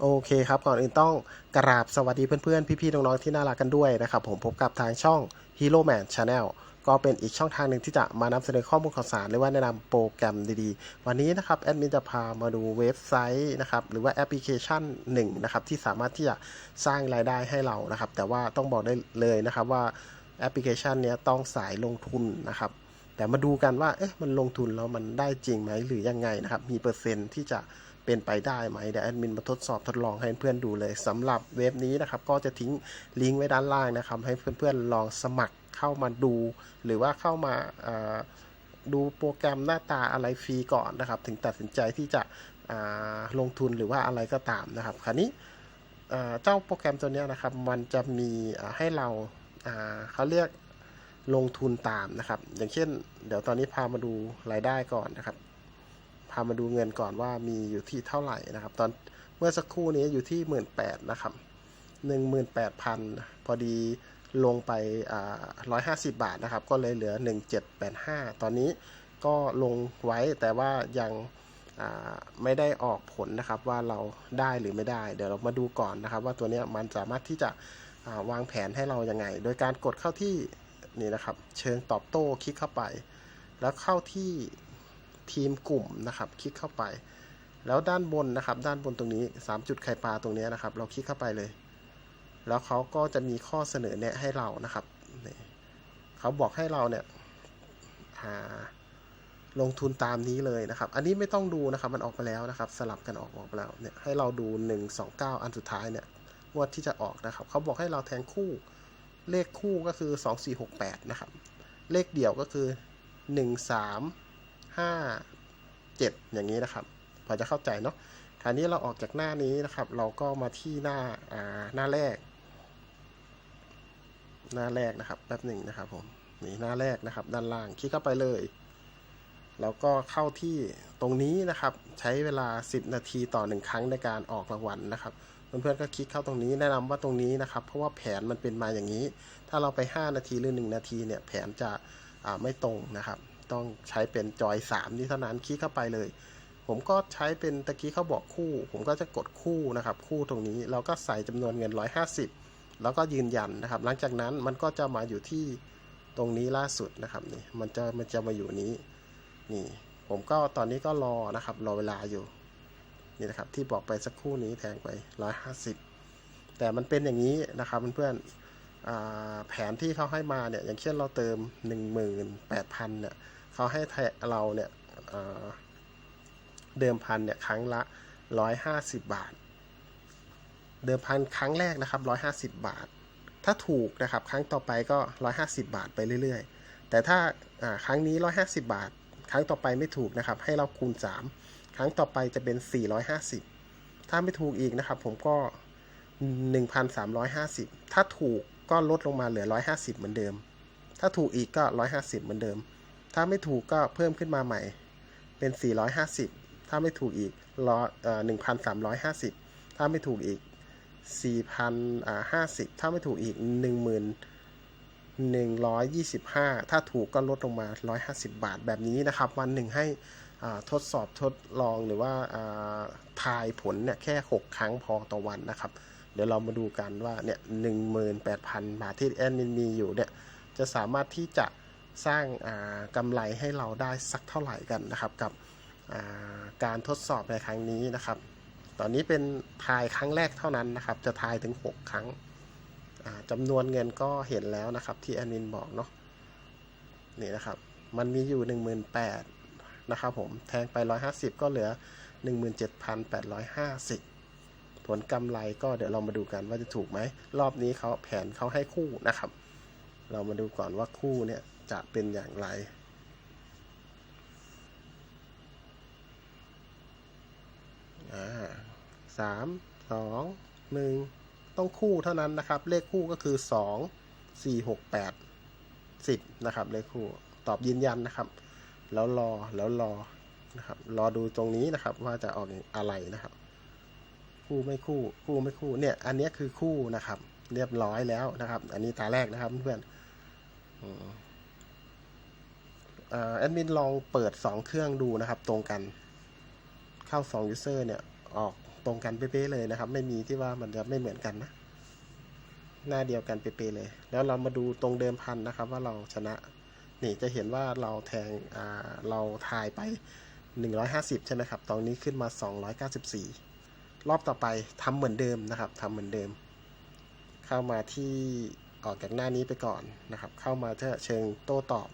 โอเคครับ ก่อนอื่นต้องกราบสวัสดีเพื่อนๆ พี่ๆ น้องๆ ที่น่ารักกันด้วยนะครับ ผมพบกับทางช่อง Hero Man Channel ก็เป็นอีกช่องทางหนึ่งที่จะมานำเสนอข้อมูลข่าวสารหรือว่าแนะนำโปรแกรมดีๆ วันนี้นะครับแอดมินจะพามาดูเว็บไซต์นะครับหรือว่าแอปพลิเคชันหนึ่งนะครับที่สามารถที่จะสร้างรายได้ให้เรานะครับ แต่ว่าต้องบอกได้เลยนะครับว่าแอปพลิเคชันนี้ต้องสายลงทุนนะครับ แต่มาดูกันว่าเอ๊ะมันลงทุนแล้วมันได้จริงไหมหรือยังไงนะครับมีเปอร์เซ็นต์ที่จะ เป็นไปได้ไหมเดี๋ยวแอดมินมาทดสอบทดลองให้เพื่อนดูเลยสำหรับเว็บนี้นะครับก็จะทิ้งลิงก์ไว้ด้านล่างนะครับ ให้เพื่อนๆลองสมัครเข้ามาดู หรือว่าเข้ามาดูโปรแกรมหน้าตาอะไรฟรีก่อนนะครับ ถึงตัดสินใจที่จะลงทุนหรือว่าอะไรก็ตามนะครับคราวนี้เจ้าโปรแกรมตัวเนี้ยนะครับ มันจะมีให้เราเขาเรียกลงทุนตามนะครับ อย่างเช่น เดี๋ยวตอนนี้พามาดูรายได้ก่อนนะครับามาดูเงินก่อนว่ามีอยู่ที่เท่าไหร่นะครับ ตอนเมื่อสักครู่นี้อยู่ที่หมื่นแปดนะครับหนึ่งหมื่นแปดพันพอดีลงไปร้อยห้าสิบบาทนะครับ ก็เลยเหลือหนึ่งเจ็ดแปดห้าตอนนี้ก็ลงไว้แต่ว่ายังไม่ได้ออกผลนะครับว่าเราได้หรือไม่ได้ เดี๋ยวเรามาดูก่อนนะครับ ว่าตัวนี้มันสามารถที่จะาวางแผนให้เรายังไง โดยการกดเข้าที่นี่นะครับ เชิงตอบโต้คลิกเข้าไป แล้วเข้าที่ ทีมกลุ่มนะครับ คลิกเข้าไป แล้วด้านบนนะครับ ด้านบนตรงนี้ 3 จุดไข่ปลาตรงนี้นะครับ เราคลิกเข้าไปเลย แล้วเขาก็จะมีข้อเสนอแนะให้เรานะครับเขาบอกให้เราเนี่ยอ่าลงทุนตามนี้เลยนะครับ อันนี้ไม่ต้องดูนะครับ มันออกไปแล้วนะครับ สลับกันออกออกไปแล้วเนี่ยให้เราดู 1 2 9 อันสุดท้ายเนี่ยงวดที่จะออกนะครับ เขาบอกให้เราแทงคู่เลขคู่ก็คือ 2 4 6 8 นะครับ เลขเดี่ยวก็คือ 1 3 5 7 อย่างนี้นะครับ พอจะเข้าใจเนาะคราวนี้เราออกจากหน้านี้นะครับ เราก็มาที่หน้าอ่าหน้าแรก หน้าแรกนะครับแป๊บหนึ่งนะครับผมนี่หน้าแรกนะครับ ด้านล่างคลิกเข้าไปเลยแล้วก็เข้าที่ตรงนี้นะครับ ใช้เวลา 10 นาทีต่อ 1 ครั้งในการออกรางวัลนะครับเพื่อนๆก็คลิกเข้าตรงนี้แนะนำว่าตรงนี้นะครับ เพราะว่าแผนมันเป็นมาอย่างนี้ ถ้าเราไป 5 นาทีหรือ 1 นาทีเนี่ยแผนจะไม่ตรงนะครับ ต้องใช้เป็นจอย3นี่เท่านั้นคลิกเข้าไปเลย ผมก็ใช้เป็นตะกี้เขาบอกคู่ ผมก็จะกดคู่นะครับ คู่ตรงนี้เราก็ใส่จำนวนเงิน 150 แล้วก็ยืนยันนะครับ หลังจากนั้นมันก็จะมาอยู่ที่ตรงนี้ล่าสุดนะครับนี่มันจะมันจะมาอยู่นี้นี่ ผมก็ตอนนี้ก็รอนะครับรอเวลาอยู่นี่นะครับที่บอกไปสักครู่นี้แทงไป 150 แต่มันเป็นอย่างนี้นะครับเพื่อนๆอ่าแผนที่เขาให้มาเนี่ยอย่างเช่นเราเติม 18,000เนี่ย เขาให้แทเราเนี่ยเดิมพันเนี่ยครั้งละ 150 บาท เดิมพันครั้งแรกนะครับ 150 บาท ถ้าถูกนะครับครั้งต่อไปก็ 150 บาทไปเรื่อยๆ แต่ถ้าาครั้งนี้ 150 บาท ครั้งต่อไปไม่ถูกนะครับ ให้เราคูณ 3 ครั้งต่อไปจะเป็น 450 ถ้าไม่ถูกอีกนะครับผมก็ 1,350 ถ้าถูกก็ลดลงมาเหลือ 150 เหมือนเดิม ถ้าถูกอีกก็ 150 เหมือนเดิม ถ้าไม่ถูกก็เพิ่มขึ้นมาใหม่ เป็น 450 ถ้าไม่ถูกอีกร้อยเอ่อ1,350 ถ้าไม่ถูกอีก 4,050 ถ้าไม่ถูกอีก 11,125 ถ้าถูกก็ลดลงมา 150 บาทแบบนี้นะครับ วันหนึ่งให้อ่าทดสอบทดลองหรือว่าอ่าทายผลเนี่ยแค่ 6 ครั้งพอต่อวันนะครับ เดี๋ยวเรามาดูกันว่าเนี่ย18,000บาทที่แอดมินมีอยู่เนี่ยจะสามารถที่จะ สร้างอ่ากำไรให้เราได้สักเท่าไหร่กันนะครับ กับาการทดสอบในครั้งนี้นะครับ ตอนนี้เป็นทายครั้งแรกเท่านั้นนะครับ จะทายถึง 6 ครั้งอ่าจำนวนเงินก็เห็นแล้วนะครับที่แอดมินบอกเนาะนี่นะครับ มันมีอยู่ 18,000นะครับผมแทงไป 150 ก็เหลือ 17,850 ผลกำไรก็เดี๋ยวเรามาดูกันว่าจะถูกไหม รอบนี้เขาแผนเขาให้คู่นะครับ เรามาดูก่อนว่าคู่เนี่ย จะเป็นอย่างไร สามสองหนึ่งต้องคู่เท่านั้นนะครับ เลขคู่ก็คือสองสี่หกแปดสิบนะครับ เลขคู่ ตอบยืนยันนะครับ แล้วรอ แล้วรอ นะครับ รอดูตรงนี้นะครับ ว่าจะออกอะไรนะครับ คู่ไม่คู่ คู่ไม่คู่ เนี่ย อันนี้คือคู่นะครับ เรียบร้อยแล้วนะครับ อันนี้ตาแรกนะครับเพื่อน แอดมินลองเปิดสองเครื่องดูนะครับ ตรงกันเข้าสอง user เนี่ย ออกตรงกันเป๊ะเลยนะครับ ไม่มีที่ว่ามันจะไม่เหมือนกันนะ หน้าเดียวกันเป๊ะเลย แล้วเรามาดูตรงเดิมพันนะครับ ว่าเราชนะ นี่จะเห็นว่าเราแทงเราทายไป 150 ใช่ไหมครับ ตอนนี้ขึ้นมา 294 รอบต่อไปทำเหมือนเดิมนะครับทำเหมือนเดิม เข้ามาที่ออกจากหน้านี้ไปก่อนนะครับ เข้ามาเชิงโต้ตอบ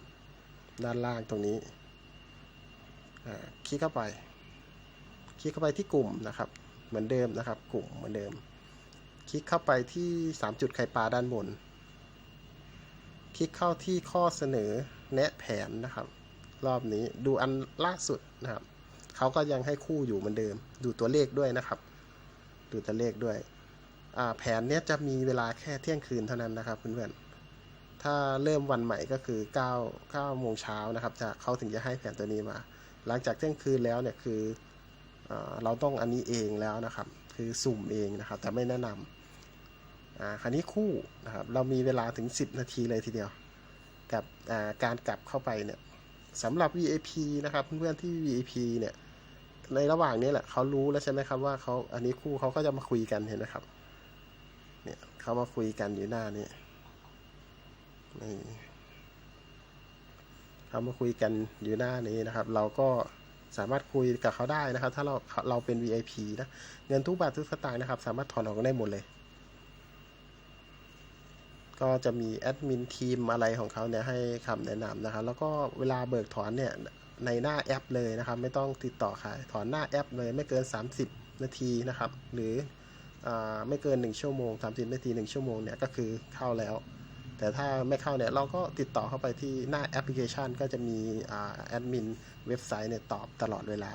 ด้านล่างตรงนี้ คลิกเข้าไป คลิกเข้าไปที่กลุ่มนะครับ เหมือนเดิมนะครับ กลุ่มเหมือนเดิม คลิกเข้าไปที่ 3 จุดไข่ปลาด้านบน คลิกเข้าที่ข้อเสนอแนะแผนนะครับ รอบนี้ดูอันล่าสุดนะครับเขาก็ยังให้คู่อยู่เหมือนเดิม ดูตัวเลขด้วยนะครับ ดูตัวเลขด้วย แผนเนี้ยจะมีเวลาแค่เที่ยงคืนเท่านั้นนะครับเพื่อนๆ ถ้าเริ่มวันใหม่ก็คือ9 9โมงเช้านะครับจะเขาถึงจะให้แผนตัวนี้มา หลังจากเที่ยงคืนแล้วเนี่ยคืออเราต้องอันนี้เองแล้วนะครับ คือสุ่มเองนะครับ แต่ไม่แนะนำอ่าคราวนี้คู่นะครับ เรามีเวลาถึง 10 นาทีเลยทีเดียว กับการกลับเข้าไปเนี่ยสำหรับ VIP นะครับเพื่อนๆที่ VIP เนี่ยในระหว่างนี้แหละเขารู้แล้วใช่ไหมครับว่าเขาอันนี้คู่เขาก็จะมาคุยกันเห็นไหมครับ เนี่ยเขามาคุยกันอยู่หน้านี้ นี่เขามาคุยกันอยู่หน้านี้นะครับ เราก็สามารถคุยกับเขาได้นะครับ ถ้าเราเราเป็น VIP นะ เงินทุกบาททุกสตางค์นะครับ สามารถถอนออกได้หมดเลย ก็จะมีแอดมินทีมอะไรของเขาเนี่ยให้คำแนะนำนะครับ แล้วก็เวลาเบิกถอนเนี่ยในหน้าแอปเลยนะครับ ไม่ต้องติดต่อใครถอนหน้าแอปเลยไม่เกิน 30 นาทีนะครับ หรืออไม่เกิน 1 ชั่วโมง 30 นาที 1 ชั่วโมงเนี่ยก็คือเข้าแล้ว แต่ถ้าไม่เข้าเนี่ยเราก็ติดต่อเข้าไปที่หน้าแอปพลิเคชัน ก็จะมีแอดมินเว็บไซต์เนี่ยตอบตลอดเวลา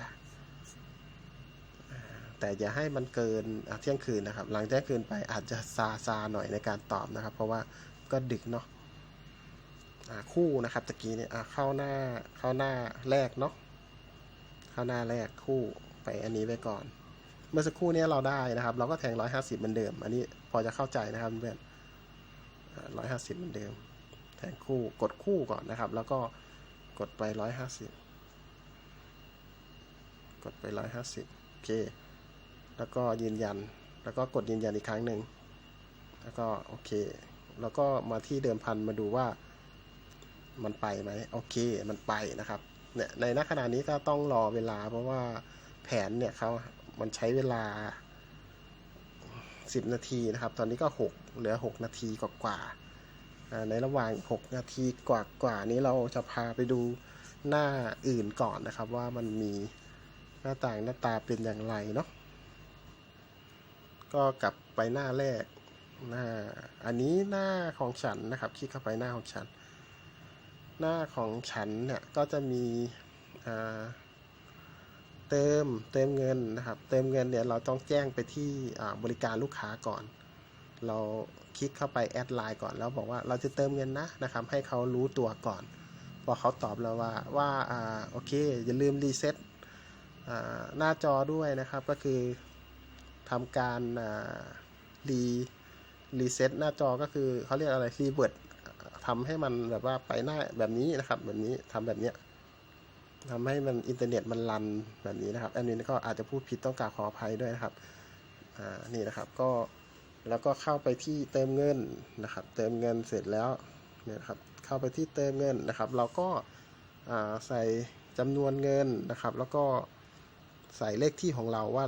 แต่อย่าให้มันเกินเที่ยงคืนนะครับ หลังเที่ยงคืนไปอาจจะซาซาหน่อยในการตอบนะครับ เพราะว่าก็ดึกเนาะคู่นะครับตะกี้เนี่ยเข้าหน้าเข้าหน้าแรกเนาะเข้าหน้าแรกคู่ไปอันนี้ไว้ก่อน เมื่อสักครู่นี้เราได้นะครับ เราก็แทงร้อยห้าสิบเหมือนเดิม อันนี้พอจะเข้าใจนะครับเพื่อน ร้อยห้าสิบเหมือนเดิม แทงคู่ กดคู่ก่อนนะครับ แล้วก็กดไปร้อยห้าสิบกดไปร้อยห้าสิบโอเค แล้วก็ยืนยัน แล้วก็กดยืนยันอีกครั้งหนึ่ง แล้วก็โอเค แล้วก็มาที่เดิมพันมาดูว่ามันไปไหมโอเค มันไปนะครับ เนี่ยในณขณะนี้ก็ต้องรอเวลา เพราะว่าแผนเนี่ยเขามันใช้เวลา 10 นาทีนะครับ ตอนนี้ก็ 6 เหลือ 6 นาทีกว่าๆในระหว่าง 6 นาทีกว่าๆนี้เราจะพาไปดูหน้าอื่นก่อนนะครับ ว่ามันมีหน้าต่างหน้าตาเป็นอย่างไรเนาะก็กลับไปหน้าแรกหน้าอันนี้หน้าของฉันนะครับคลิกเข้าไปหน้าของฉัน หน้าของฉันเนี่ยก็จะมีเติมเติมเงินนะครับ เติมเงินเนี่ยเราต้องแจ้งไปที่บริการลูกค้าก่อน เราคลิกเข้าไปแอดไลน์ก่อนแล้วบอกว่าเราจะเติมเงินนะนะครับ ให้เขารู้ตัวก่อนพอเขาตอบเราว่าว่าอ่าโอเค อย่าลืมรีเซ็ตอ่าหน้าจอด้วยนะครับก็คือทำการรีรีเซ็ตหน้าจอก็คือเขาเรียกอะไรรีเวิร์ดทำให้มันแบบว่าไปหน้าแบบนี้นะครับแบบนี้ทำแบบเนี้ยทำให้มันอินเทอร์เน็ตมันรันแบบนี้นะครับ อันนี้ก็อาจจะพูดผิดต้องกราบขออภัยด้วยนะครับ อ่า นี่นะครับ ก็ แล้วก็เข้าไปที่เติมเงินนะครับ เติมเงินเสร็จแล้วเนี่ยครับ เข้าไปที่เติมเงินนะครับ เราก็ใส่จำนวนเงินนะครับ แล้วก็ใส่เลขที่ของเราว่า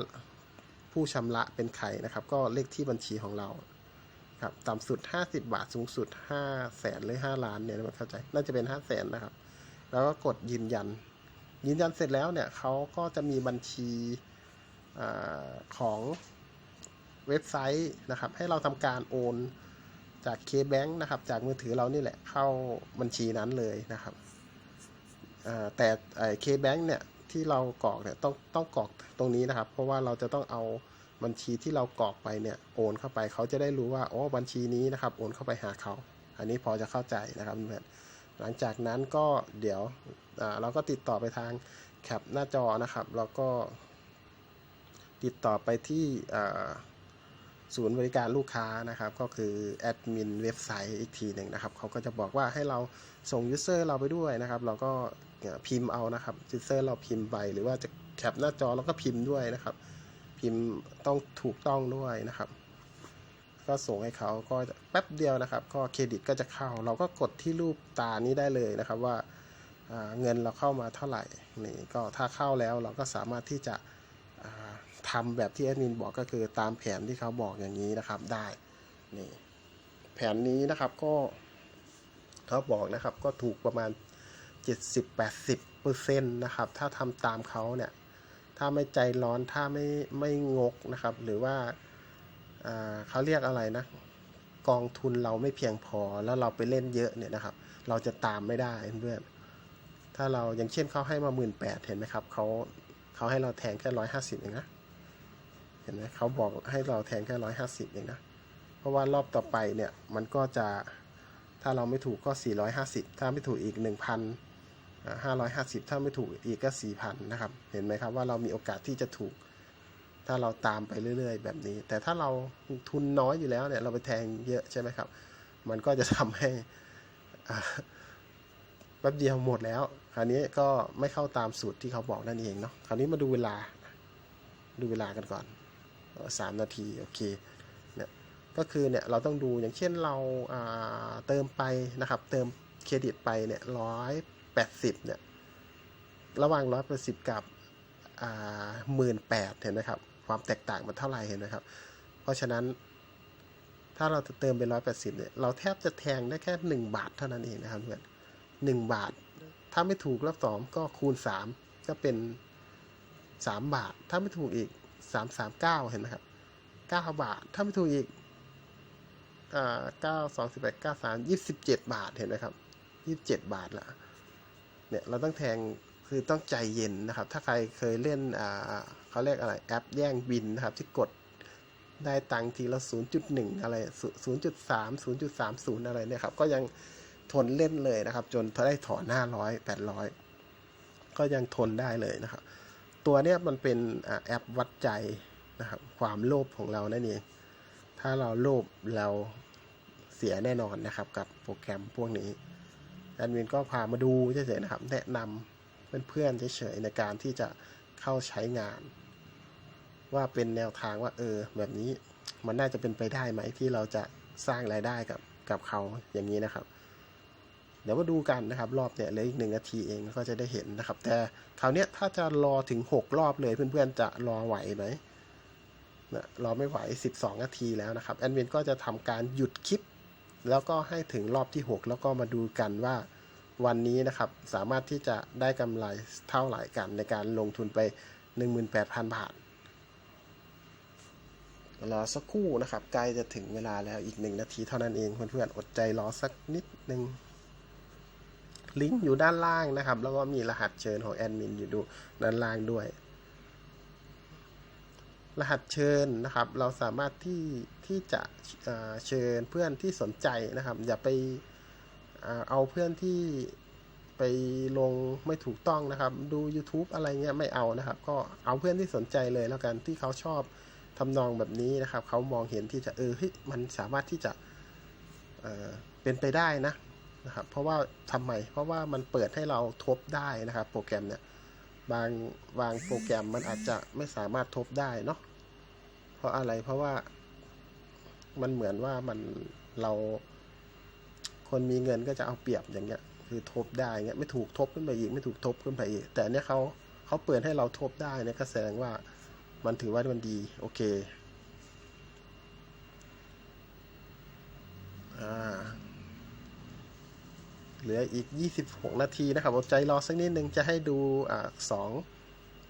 ผู้ชำระเป็นใครนะครับ ก็เลขที่บัญชีของเราครับต่ำสุด 50 บาทสูงสุด 5 แสนหรือ 5 ล้านเนี่ยไม่เข้าใจน่าจะเป็น 5 แสนนะครับ แล้วก็กดยืนยัน ยืนยันเสร็จแล้วเนี่ยเขาก็จะมีบัญชีอของ เว็บไซต์นะครับ ให้เราทำการโอนจากเคแบงนะครับ จากมือถือเรานี่แหละเข้าบัญชีนั้นเลยนะครับแต่เคแบงเนี่ยที่เรากรอกเนี่ยต้องต้องกรอกตรงนี้นะครับ เพราะว่าเราจะต้องเอาบัญชีที่เรากรอกไปเนี่ยโอนเข้าไปเขาจะได้รู้ว่าอ๋อบัญชีนี้นะครับ โอนเข้าไปหาเขา อันนี้พอจะเข้าใจนะครับเพื่อนหลังจากนั้นก็เดี๋ยวเราก็ติดต่อไปทางแคปหน้าจอนะครับ แล้วก็ติดต่อไปที่อ่า ศูนย์บริการลูกค้านะครับ ก็คือแอดมินเว็บไซต์อีกทีหนึ่งนะครับเขาก็จะบอกว่าให้เราส่งยูเซอร์เราไปด้วยนะครับ เราก็พิมพ์เอานะครับยูเซอร์เราพิมพ์ไปหรือว่าจะแคปหน้าจอแล้วก็พิมพ์ด้วยนะครับ พิมพ์ต้องถูกต้องด้วยนะครับ ก็ส่งให้เขาก็แป๊บเดียวนะครับ ก็เครดิตก็จะเข้า เราก็กดที่รูปตานี้ได้เลยนะครับว่าเงินเราเข้ามาเท่าไหร่นี่ก็ถ้าเข้าแล้วเราก็สามารถที่จะ อ่าทำแบบที่แอดมินบอกก็คือตามแผนที่เขาบอกอย่างนี้นะครับได้นี่แผนนี้นะครับก็เขาบอกนะครับก็ถูกประมาณ 70-80%เปอร์เซ็นต์นะครับถ้าทำตามเขาเนี่ยถ้าไม่ใจร้อนถ้าไม่ไม่งกนะครับ หรือว่าเขาเรียกอะไรนะกองทุนเราไม่เพียงพอแล้วเราไปเล่นเยอะเนี่ยนะครับ เราจะตามไม่ได้เพื่อนถ้าเราอย่างเช่นเขาให้มาหมื่นแปดเห็นไหมครับเขาเขาให้เราแทงแค่ร้อยห้าสิบเองนะ เห็นไหมเขาบอกให้เราแทงแค่ร้อยห้าสิบเองนะ เพราะว่ารอบต่อไปเนี่ยมันก็จะถ้าเราไม่ถูกก็สี่ร้อยห้าสิบถ้าไม่ถูกอีกหนึ่งพันห้าร้อยห้าสิบถ้าไม่ถูกอีกก็สี่พันนะครับ เห็นไหมครับว่าเรามีโอกาสที่จะถูก ถ้าเราตามไปเรื่อย ๆ แบบนี้ แต่ถ้าเราทุนน้อยอยู่แล้วเนี่ยเราไปแทงเยอะใช่ไหมครับ มันก็จะทำให้แป๊บเดียวหมดแล้ว คราวนี้ก็ไม่เข้าตามสูตรที่เขาบอกนั่นเองเนาะ คราวนี้มาดูเวลา ดูเวลากันก่อน สามนาทีโอเคเนี่ยก็คือเนี่ยเราต้องดูอย่างเช่นเราเติมไปนะครับเติมเครดิตไปเนี่ยร้อยแปดสิบเนี่ยระหว่างร้อยแปดสิบกับหมื่นแปดเห็นไหมครับความแตกต่างมันเท่าไหร่เห็นไหมครับ เพราะฉะนั้นถ้าเราจะเติมไปร้อยแปดสิบเนี่ยเราแทบจะแทงได้แค่หนึ่งบาทเท่านั้นเองนะครับเพื่อนหนึ่งบาท ถ้าไม่ถูกรอบสองก็คูณสามก็เป็นสามบาท ถ้าไม่ถูกอีก สามสามเก้าเห็นไหมครับเก้าบาท ถ้าไม่ถูกอีกเก้าสองสิบแปดเก้าสามยี่สิบเจ็ดบาทเห็นไหมครับยี่สิบเจ็ดบาทละเนี่ยเราต้องแทงคือต้องใจเย็นนะครับ ถ้าใครเคยเล่นอ่าเขาเรียกอะไรแอปแย่งบินนะครับ ที่กดได้ตังค์ทีละ 0.1 อะไร 0.3 0.30 อะไรเนี่ยครับ ก็ยังทนเล่นเลยนะครับ จนได้ถอน 500 800 ก็ยังทนได้เลยนะครับ ตัวเนี้ยมันเป็นอแอปวัดใจนะครับความโลภของเรานั่นเองถ้าเราโลภเราเสียแน่นอนนะครับ กับโปรแกรมพวกนี้แอดมินก็พามาดูเฉยๆนะครับ แนะนำเพื่อนๆเฉยๆในการที่จะเข้าใช้งาน ว่าเป็นแนวทางว่าเออ แบบนี้มันน่าจะเป็นไปได้ไหมที่เราจะสร้างรายได้กับกับเขาอย่างนี้นะครับ เดี๋ยวมาดูกันนะครับ รอบเนี่ยเหลืออีกหนึ่งนาทีเองก็จะได้เห็นนะครับ แต่คราวนี้ถ้าจะรอถึงหกรอบเลยเพื่อนๆจะรอไหวไหมนะรอไม่ไหว 12 นาทีแล้วนะครับแอดมินก็จะทำการหยุดคลิป แล้วก็ให้ถึงรอบที่ 6 แล้วก็มาดูกันว่าวันนี้นะครับ สามารถที่จะได้กำไรเท่าไหร่กันในการลงทุนไป 18,000 บาทรอสักครู่นะครับ ใกล้จะถึงเวลาแล้วอีกหนึ่งนาทีเท่านั้นเองเพื่อนๆอดใจรอสักนิดนึง ลิงก์อยู่ด้านล่างนะครับ แล้วก็มีรหัสเชิญของแอดมินอยู่ดูด้านล่างด้วย รหัสเชิญนะครับ เราสามารถที่ที่จะเเชิญเพื่อนที่สนใจนะครับ อย่าไปเอาเพื่อนที่ไปลงไม่ถูกต้องนะครับ ดู YouTube อะไรเงี้ยไม่เอานะครับ ก็เอาเพื่อนที่สนใจเลยแล้วกันที่เขาชอบทำนองแบบนี้นะครับ เขามองเห็นที่จะเออเฮ้ยมันสามารถที่จะเเป็นไปได้นะ นะครับ เพราะว่าทำไม เพราะว่ามันเปิดให้เราทบได้นะครับ โปรแกรมเนี่ย บางบางโปรแกรมมันอาจจะไม่สามารถทบได้เนาะ เพราะอะไร เพราะว่ามันเหมือนว่ามันเราคนมีเงินก็จะเอาเปรียบอย่างเงี้ย คือทบได้เงี้ยไม่ถูกทบขึ้นไปอีกไม่ถูกทบขึ้นไปอีก แต่เนี้ยเขาเขาเปิดให้เราทบได้เนี่ยก็แสดงว่ามันถือว่ามันดี โอเค อ่า เหลืออีก 26 นาทีนะครับอดใจรอสักนิดนึงจะให้ดูอ่าสอง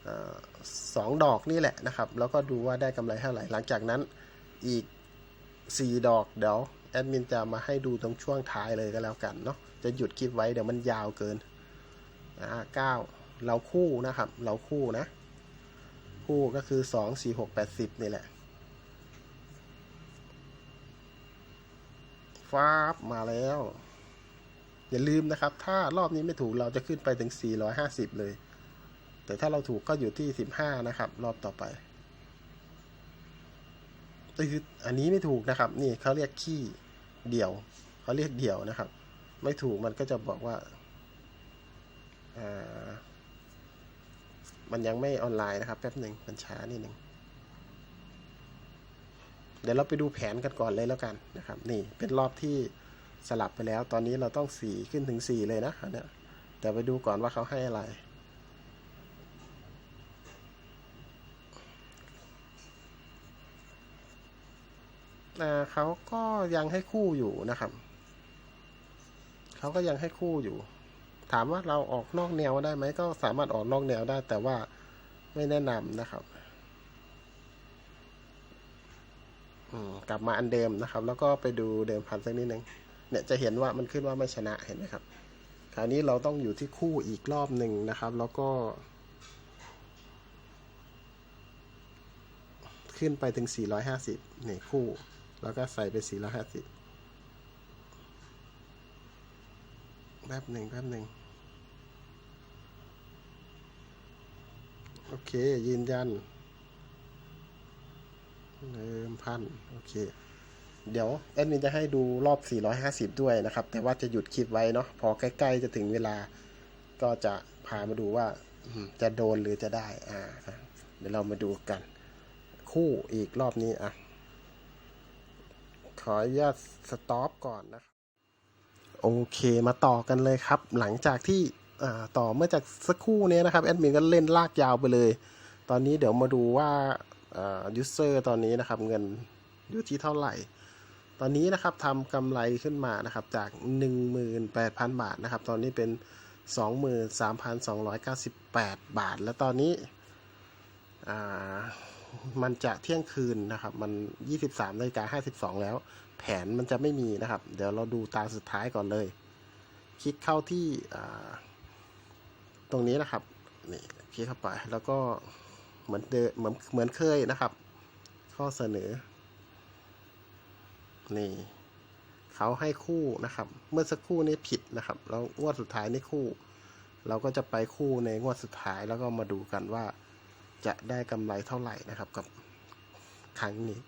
อสองดอกนี่แหละนะครับ แล้วก็ดูว่าได้กำไรเท่าไหร่ หลังจากนั้นอีก 4 ดอกเดี๋ยวแอดมินจะมาให้ดูตรงช่วงท้ายเลยก็แล้วกันเนาะจะหยุดคลิปไว้เดี๋ยวมันยาวเกินอ่าเก้าเราคู่นะครับ เราคู่นะ คู่ก็คือ2 4 6 8 0นี่แหละฟ้าบมาแล้ว อย่าลืมนะครับ ถ้ารอบนี้ไม่ถูกเราจะขึ้นไปถึง 450 เลย แต่ถ้าเราถูกก็อยู่ที่ 15 นะครับ รอบต่อไปคืออันนี้ไม่ถูกนะครับ นี่เขาเรียกขี้เดี่ยวเขาเรียกเดี่ยวนะครับ ไม่ถูกมันก็จะบอกว่าอามันยังไม่ออนไลน์นะครับ แป๊บหนึ่งมันช้านิดหนึ่งเดี๋ยวเราไปดูแผนกันก่อนเลยแล้วกันนะครับ นี่เป็นรอบที่ สลับไปแล้ว ตอนนี้เราต้องสี่ขึ้นถึงสี่เลยนะอันเนี่ยเดี๋ยวไปดูก่อนว่าเขาให้อะไรอ่เขาก็ยังให้คู่อยู่นะครับ เขาก็ยังให้คู่อยู่ ถามว่าเราออกนอกแนวได้ไหม ก็สามารถออกนอกแนวได้ แต่ว่าไม่แนะนำนะครับกลับมาอันเดิมนะครับ แล้วก็ไปดูเดิมพันสักนิดหนึ่ง เนี่ยจะเห็นว่ามันขึ้นว่าไม่ชนะเห็นไหมครับ คราวนี้เราต้องอยู่ที่คู่อีกรอบหนึ่งนะครับ แล้วก็ ขึ้นไปถึง 450นี่คู่ แล้วก็ใส่ไป 450 แป๊บหนึ่งแป๊บหนึ่งโอเค ยืนยันเดิมพัน โอเค เดี๋ยวแอดมินจะให้ดูรอบ 450 ด้วยนะครับ แต่ว่าจะหยุดคลิปไว้เนาะพอใกล้ๆจะถึงเวลาก็จะพามาดูว่าจะโดนหรือจะได้อ่าเดี๋ยวเรามาดูกัน คู่อีกรอบนี้อะขออนุญาตสต็อปก่อนนะครับโอเคมาต่อกันเลยครับ หลังจากที่ต่อเมื่อจากสักครู่นี้นะครับแอดมินก็เล่นลากยาวไปเลย ตอนนี้เดี๋ยวมาดูว่ายูเซอร์ตอนนี้นะครับ เงินอยู่ที่เท่าไหร่ ตอนนี้นะครับทำกำไรขึ้นมานะครับจาก 18,000 บาทนะครับ ตอนนี้เป็น 23,298 บาท แล้วตอนนี้มันจะเที่ยงคืนนะครับ มัน 23นาฬิกา52 แล้ว แผนมันจะไม่มีนะครับ เดี๋ยวเราดูตาสุดท้ายก่อนเลย คลิกเข้าที่ตรงนี้นะครับนี่คลิกเข้าไปแล้วก็เหมือนเดิมเหมือนเหมือนเคยนะครับ ข้อเสนอ นี่เขาให้คู่นะครับ เมื่อสักครู่นี้ผิดนะครับ แล้วงวดสุดท้ายนี่คู่ เราก็จะไปคู่ในงวดสุดท้ายแล้วก็มาดูกันว่า จะได้กำไรเท่าไหร่นะครับกับครั้งนี้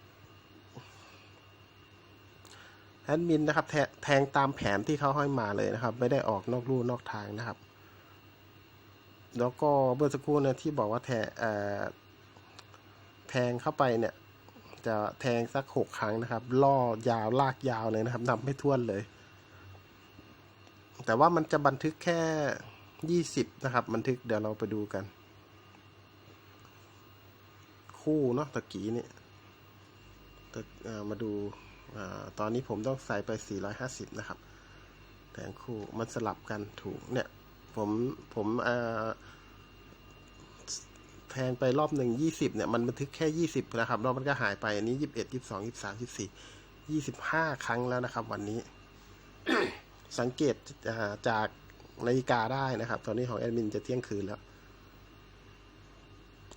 แอดมินนะครับแทแทงตามแผนที่เขาให้มาเลยนะครับ ไม่ได้ออกนอกลู่นอกทางนะครับ แล้วก็เมื่อสักครู่เนะที่บอกว่าแทงแทงเข้าไปเนี่ย จะแทงสักหกครั้งนะครับ ล่อยาวลากยาวเลยนะครับนับไม่ท้วนเลย แต่ว่ามันจะบันทึกแค่ยี่สิบนะครับ บันทึกเดี๋ยวเราไปดูกัน คู่เนาะตะกี้เนี่ยตมาดูอตอนนี้ผมต้องใส่ไป 450 นะครับ แทงคู่มันสลับกันถูกเนี่ย ผมผมเอ่อ แทงไปรอบหนึ่งยี่สิบเนี่ยมันบันทึกแค่ยี่สิบนะครับแล้วมันก็หายไปอันนี้ยี่สิบเอ็ดยี่สิบสองยี่สิบสามยี่สิบสี่ยี่สิบห้าครั้งแล้วนะครับ วันนี้ สังเกตจากนาฬิกาได้นะครับ ตอนนี้ของแอดมินจะเที่ยงคืนแล้ว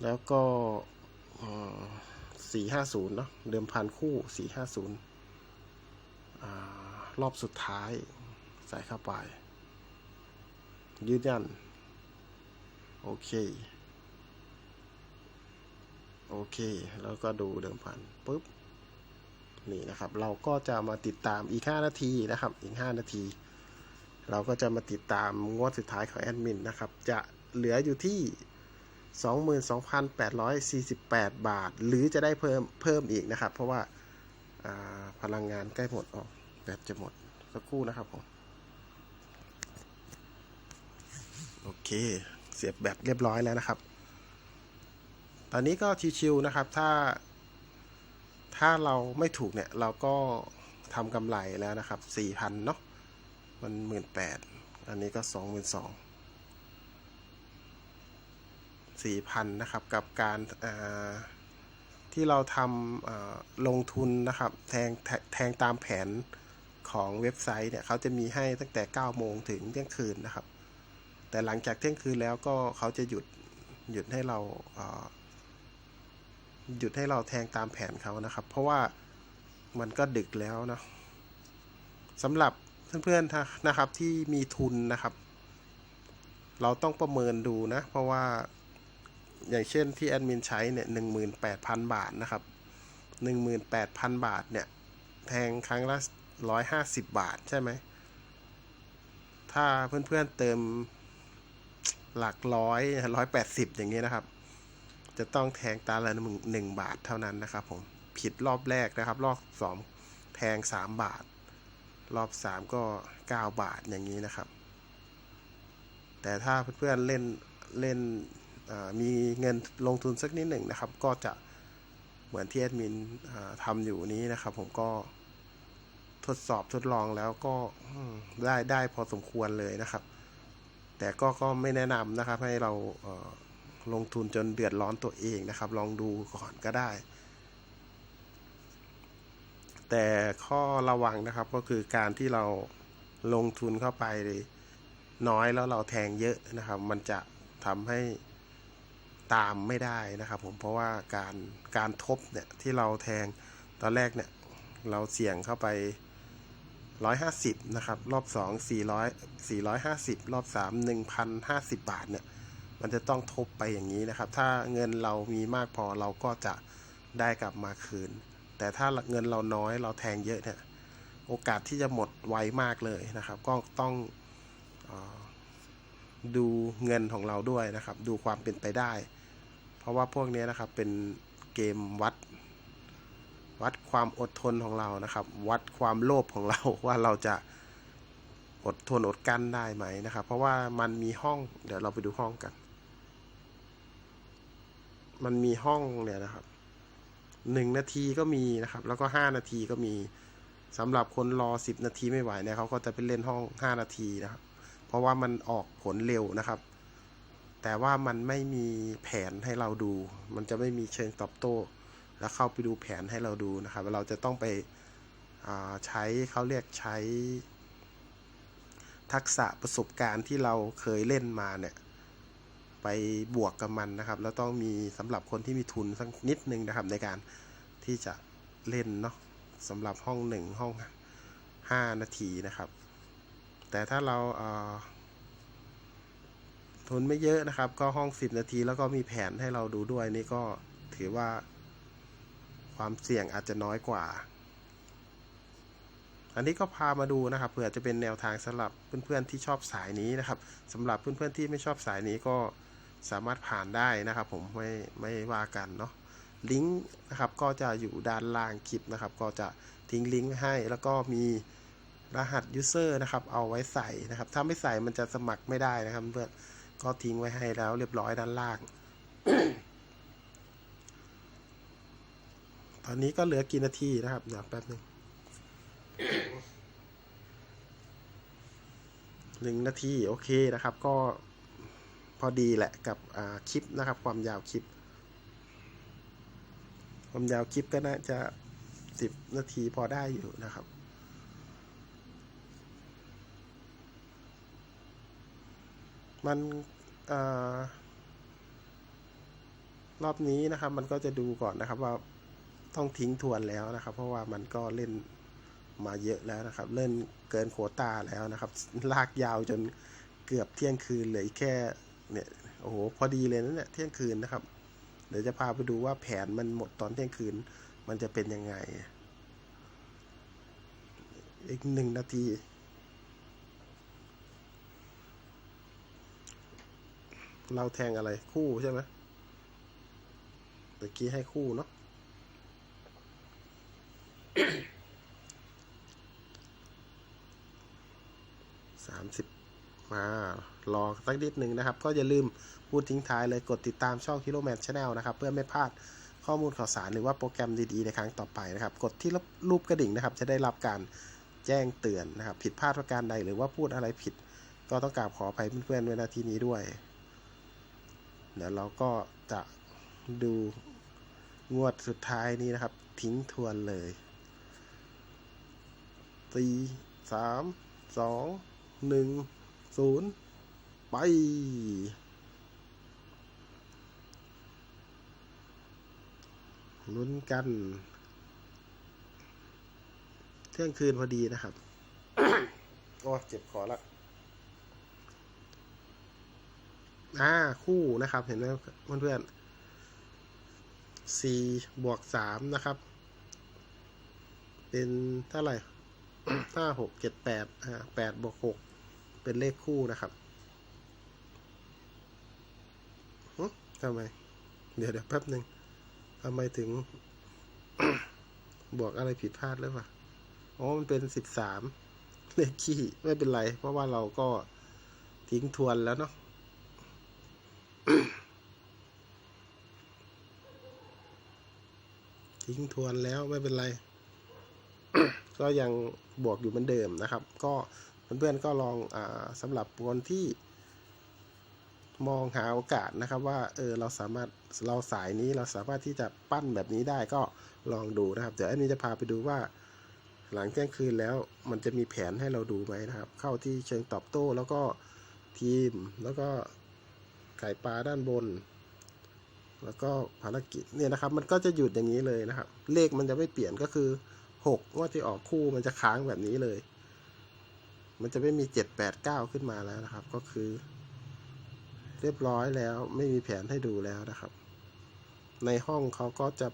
แล้วก็สี่ห้าศูนย์เนาะเดิมพันคู่สี่ห้าศูนย์รอบสุดท้ายใส่เข้าไป ยืนยัน โอเค โอเค แล้วก็ดูเดิมพันปุ๊บ นี่นะครับ เราก็จะมาติดตามอีก 5 นาทีนะครับ อีก 5 นาที เราก็จะมาติดตามงวดสุดท้ายของแอดมินนะครับ จะเหลืออยู่ที่ 22,848 บาท หรือจะได้เพิ่มเพิ่มอีกนะครับ เพราะว่าาพลังงานใกล้หมดออกแบตจะหมดสักครู่นะครับผมโอเค เสียบแบตเรียบร้อยแล้วนะครับ ตอนนี้ก็ชิวๆนะครับ ถ้า ถ้าเราไม่ถูกเนี่ย เราก็ทำกำไรแล้วนะครับ4,000เนาะ มัน18,000อันนี้ก็22,000 4,000นะครับ กับการที่เราทำลงทุนนะครับ แทงแทแทงตามแผนของเว็บไซต์เนี่ยเขาจะมีให้ตั้งแต่ 9 โมงถึงเที่ยงคืนนะครับ แต่หลังจากเที่ยงคืนแล้วก็เขาจะหยุดหยุดให้เราเหยุดให้เราแทงตามแผนเขานะครับ เพราะว่ามันก็ดึกแล้วนะสำหรับเพื่อนๆนะครับที่มีทุนนะครับ เราต้องประเมินดูนะ เพราะว่าอย่างเช่นที่แอดมินใช้เนี่ยหนึ่งหมื่นแปดพันบาทนะครับหนึ่งหมื่นแปดพันบาทเนี่ย แทงครั้งละร้อยห้าสิบบาทใช่ไหม ถ้าเพื่อนๆเติมหลักร้อยร้อยแปดสิบอย่างนี้นะครับ จะต้องแทงตาละหนึ่งบาทเท่านั้นนะครับผมผิดรอบแรกนะครับ รอบสองแพงสามบาท รอบสามก็เก้าบาทอย่างนี้นะครับ แต่ถ้าเพื่อนๆเล่นเล่นมีเงินลงทุนสักนิดหนึ่งนะครับ ก็จะเหมือนที่แอดมินทำอยู่นี้นะครับ ผมก็ทดสอบทดลองแล้วก็ได้ได้พอสมควรเลยนะครับ แต่ก็ก็ไม่แนะนำนะครับให้เราเลงทุนจนเดือดร้อนตัวเองนะครับ ลองดูก่อนก็ได้ แต่ข้อระวังนะครับก็คือการที่เราลงทุนเข้าไปน้อยแล้วเราแทงเยอะนะครับ มันจะทำให้ตามไม่ได้นะครับ ผมเพราะว่าการการทบเนี่ยที่เราแทงตอนแรกเนี่ยเราเสี่ยงเข้าไป150นะครับ รอบ 2 400 450 รอบ 3 1,050 บาทเนี่ย มันจะต้องทบไปอย่างนี้นะครับ ถ้าเงินเรามีมากพอเราก็จะได้กลับมาคืน แต่ถ้าเงินเราน้อยเราแทงเยอะเนี่ยโอกาสที่จะหมดไวมากเลยนะครับ ก็ต้องออดูเงินของเราด้วยนะครับ ดูความเป็นไปได้ เพราะว่าพวกนี้นะครับเป็นเกมวัด วัดความอดทนของเรานะครับ วัดความโลภของเราว่าเราจะอดทนอดกั้นได้ไหมนะครับ เพราะว่ามันมีห้องเดี๋ยวเราไปดูห้องกัน มันมีห้องเนี่ยนะครับหนึ่งนาทีก็มีนะครับ แล้วก็ห้านาทีก็มีสำหรับคนรอสิบนาทีไม่ไหวเนี่ยเขาก็จะไปเล่นห้องห้านาทีนะครับ เพราะว่ามันออกผลเร็วนะครับ แต่ว่ามันไม่มีแผนให้เราดู มันจะไม่มีเชิงตอบโต้ แล้วเข้าไปดูแผนให้เราดูนะครับ เราจะต้องไปใช้เขาเรียกใช้ ทักษะประสบการณ์ที่เราเคยเล่นมาเนี่ย ไปบวกกับมันนะครับ แล้วต้องมีสำหรับคนที่มีทุนสักนิดนึงนะครับในการที่จะเล่นเนาะสำหรับห้องหนึ่งห้องห้านาทีนะครับ แต่ถ้าเราเทุนไม่เยอะนะครับ ก็ห้องสิบนาทีแล้วก็มีแผนให้เราดูด้วยนี่ก็ถือว่าความเสี่ยงอาจจะน้อยกว่า อันนี้ก็พามาดูนะครับ เผื่อจะเป็นแนวทางสำหรับเพื่อนๆที่ชอบสายนี้นะครับสำหรับเพื่อนๆที่ไม่ชอบสายนี้ก็ สามารถผ่านได้นะครับผมไม่ไม่ว่ากันเนาะลิงก์นะครับก็จะอยู่ด้านล่างคลิปนะครับ ก็จะทิ้งลิงก์ไว้ให้แล้วก็มีรหัส user นะครับ เอาไว้ใส่นะครับ ถ้าไม่ใส่มันจะสมัครไม่ได้นะครับเพื่อนก็ทิ้งไว้ให้แล้วเรียบร้อยด้านล่าง ตอนนี้ก็เหลือกี่นาทีนะครับ เดี๋ยวแป๊บหนึ่งหนึ่งนาที โอเคนะครับ ก็ พอดีแหละกับคลิปนะครับ ความยาวคลิป ความยาวคลิปก็น่าจะสิบนาทีพอได้อยู่นะครับมันอรอบนี้นะครับ มันก็จะดูก่อนนะครับ ว่าต้องทิ้งทวนแล้วนะครับ เพราะว่ามันก็เล่นมาเยอะแล้วนะครับ เล่นเกินโควตาแล้วนะครับ ลากยาวจนเกือบเที่ยงคืนเลยแค่ เนี่ยโอ้โหพอดีเลยนะเนี่ยเที่ยงคืนนะครับ เดี๋ยวจะพาไปดูว่าแผนมันหมดตอนเที่ยงคืน มันจะเป็นยังไง อีกหนึ่งนาทีเราแทงอะไรคู่ใช่ไหมเมื่อกี้ให้คู่เนาะสามสิบ มารอสักนิดหนึ่งนะครับ ก็อย่าลืมพูดทิ้งท้ายเลยกดติดตามช่อง Hero Man Channel นะครับ เพื่อไม่พลาดข้อมูลข่าวสารหรือว่าโปรแกรมดีๆ ในครั้งต่อไปนะครับ กดที่รูปกระดิ่งนะครับ จะได้รับการแจ้งเตือนนะครับ ผิดพลาดประการใดหรือว่าพูดอะไรผิด ก็ต้องกราบขออภัยเพื่อนๆด้วยนะที่นี้ด้วย เดี๋ยวเราก็จะดูงวดสุดท้ายนี้นะครับ ทิ้งทวนเลยสี่สามสองหนึ่ง ศูนย์ไปลุ้นกัน เที่ยงคืนพอดีนะครับ โอ้เจ็บคอละอ่าคู่นะครับ เห็นไหมเพื่อนๆสี่บวกสามนะครับ เป็นเท่าไหร่ห้าหกเจ็ดแปดอ่าแปดบวกหก เป็นเลขคู่นะครับทำไม เดี๋ยวเดี๋ยวแป๊บหนึ่งทำไมถึงบวกอะไรผิดพลาดหรือเปล่าอ๋อมันเป็นสิบสามเลขขี้ไม่เป็นไร เพราะว่าเราก็ทิ้งทวนแล้วเนาะทิ้งทวนแล้วไม่เป็นไร ก็ยังบวกอยู่เหมือนเดิมนะครับ ก็ เพื่อนๆก็ลองอสำหรับคนที่มองหาโอกาสนะครับ ว่าเออเราสามารถเราสายนี้เราสามารถที่จะปั้นแบบนี้ได้ก็ลองดูนะครับ เดี๋ยวอันนี้จะพาไปดูว่า หลังเที่ยงคืนแล้วมันจะมีแผนให้เราดูไหมนะครับ เข้าที่เชิงตอบโต้แล้วก็ทีมแล้วก็ไก่ปลาด้านบน แล้วก็ภารกิจเนี่ยนะครับ มันก็จะหยุดอย่างนี้เลยนะครับ เลขมันจะไม่เปลี่ยนก็คือหกว่าที่ออกคู่มันจะค้างแบบนี้เลย มันจะไม่มีเจ็ดแปดเก้าขึ้นมาแล้วนะครับ ก็คือ เรียบร้อยแล้วไม่มีแผนให้ดูแล้วนะครับ ในห้องเขาก็จะ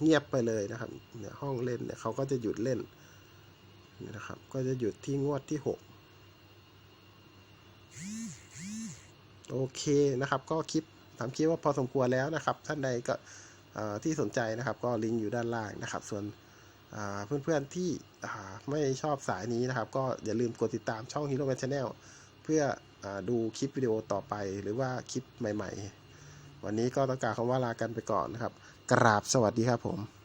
เงียบไปเลยนะครับเนี่ยห้องเล่นเนี่ยเขาก็จะหยุดเล่นนี่นะครับ ก็จะหยุดที่งวดที่หกโอเคนะครับ ก็คลิปทำคลิปว่าพอสมควรแล้วนะครับ ท่านใดก็ที่สนใจนะครับ ก็ลิงก์อยู่ด้านล่างนะครับ ส่วน เพื่อนๆที่ไม่ชอบสายนี้นะครับ ก็อย่าลืมกดติดตามช่อง Hero Man Channel เพื่ออดูคลิปวิดีโอต่อไปหรือว่าคลิปใหม่ ๆ วันนี้ก็ต้องกล่ารคำว่าลากันไปก่อนนะครับ กราบสวัสดีครับผม